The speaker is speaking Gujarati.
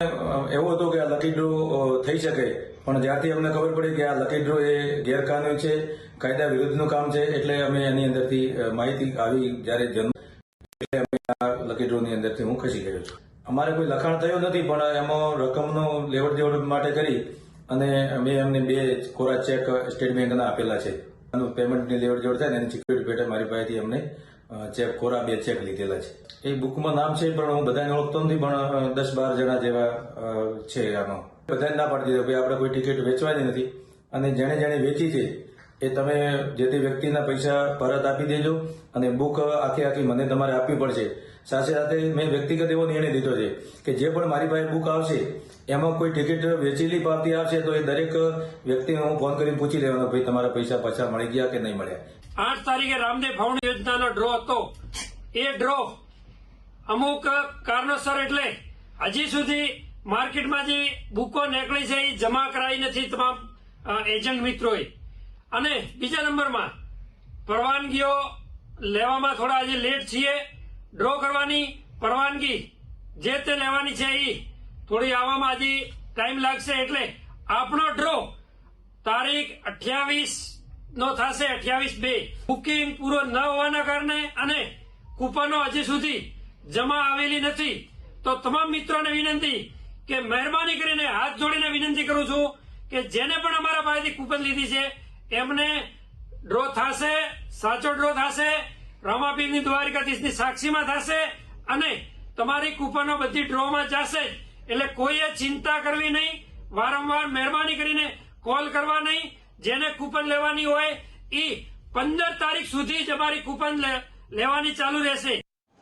એવું હતો કે આ લકી ડ્રો થઈ શકે. પણ જ્યારથી અમને ખબર પડી કે આ લકી ડ્રો એ ગેરકાનૂની છે, કાયદા વિરુદ્ધનું કામ છે, એટલે અમે એની અંદરથી માહિતી આવી જ્યારે જન્મ એટલે અમે આ લકી ડ્રોની અંદરથી હું ખસી ગયો છું. અમારે કોઈ લખાણ થયું નથી, પણ એમાં રકમનો લેવડ દેવડ માટે કરી અને અમે એમને બે કોરા ચેક સ્ટેટ બેંકના આપેલા છે. પેમેન્ટની લેવડ દેવડ થાય ને એની સિક્યુરિટી પેટે મારી પાસેથી અમને ચેક કોરા બે ચેક લીધેલા છે. એ બુકમાં નામ છે પણ હું બધાને ઓળખતો નથી, પણ દસ બાર જણા જેવા છે આમાં બધાને ના પાડી દીધો કે આપણે કોઈ ટિકિટ વેચવાની નથી. અને જેણે જેણે વેચી છે એ તમે જે તે વ્યક્તિના પૈસા પરત આપી દેજો અને બુક આખી આખી મને તમારે આપવી પડશે. સાથે સાથે મેં વ્યક્તિગત એવો નિર્ણય લીધો છે કે જે પણ મારી પાસે બુક આવશે, એમાં કોઈ ટિકિટ વેચેલી પાવતી આવશે તો એ દરેક વ્યક્તિને હું ફોન કરીને પૂછી લેવાનો ભાઈ તમારા પૈસા પાછા મળી ગયા કે નહીં મળ્યા. આઠ તારીખે રામદેવ ફાઉન્ડ યોજનાનો ડ્રો હતો. એ ડ્રો અમુક કારણોસર એટલે હજી સુધી માર્કેટમાં જે બુકો નીકળી છે, એ જમા કરાઈ નથી તમામ એજન્ટ મિત્રોએ. અને બીજા નંબરમાં પરવાનગીઓ લેવામાં થોડા આજે લેટ છીએ. ડ્રો કરવાની પરવાનગી જે તે લેવાની છે એ થોડી આવવામાં હજી ટાઈમ લાગશે એટલે આપણો ડ્રો તારીખ અઠ્યાવીસ નો થશે, અઠ્યાવીસ બે. બુકિંગ પૂરો ન હોવાના કારણે અને કૂપનો હજી સુધી જમા આવેલી નથી. તો તમામ મિત્રોને વિનંતી કે મહેરબાની કરીને હાથ જોડીને વિનંતી કરું છું કે જેને પણ અમારા પાસેથી કૂપન લીધી છે એમને ડ્રો થશે, સાચો ડ્રો થશે, રમાપીરની દ્વારિકાધીશની સાક્ષીમાં થશે અને તમારી કૂપનો બધી ડ્રોમાં જશે એટલે કોઈએ ચિંતા કરવી નહીં, વારંવાર મહેરબાની કરીને કોલ કરવા નહીં. જેને કૂપન લેવાની હોય એ પંદર તારીખ સુધી જ અમારી કૂપન લેવાની ચાલુ રહેશે.